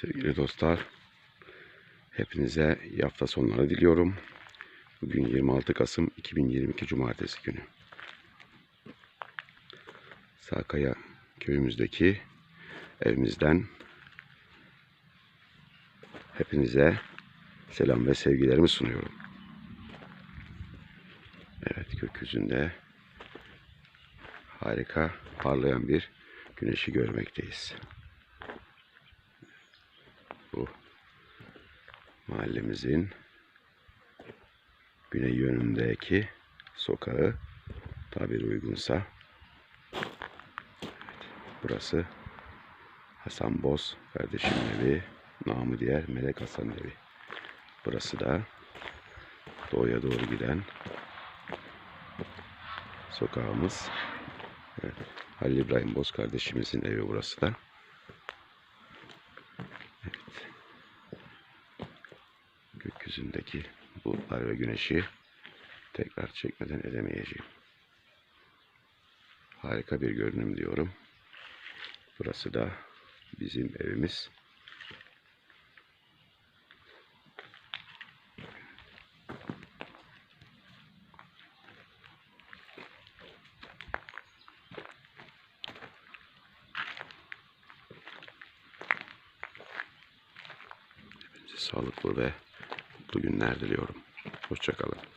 Sevgili dostlar, hepinize iyi hafta sonları diliyorum. Bugün 26 Kasım 2022 Cumartesi günü. Sakaya köyümüzdeki evimizden hepinize selam ve sevgilerimi sunuyorum. Evet gökyüzünde harika parlayan bir güneşi görmekteyiz. Mahallemizin güney yönündeki sokağı tabir uygunsa burası Hasan Boz kardeşimin evi namı diğer Melek Hasan evi. Burası da doğuya doğru giden sokağımız. Evet, Halil İbrahim Boz kardeşimizin evi burası da. Gökyüzündeki bulutlar ve güneşi tekrar çekmeden edemeyeceğim. Harika bir görünüm diyorum. Burası da bizim evimiz. Hepinize sağlıklı ve mutlu günler diliyorum. Hoşçakalın.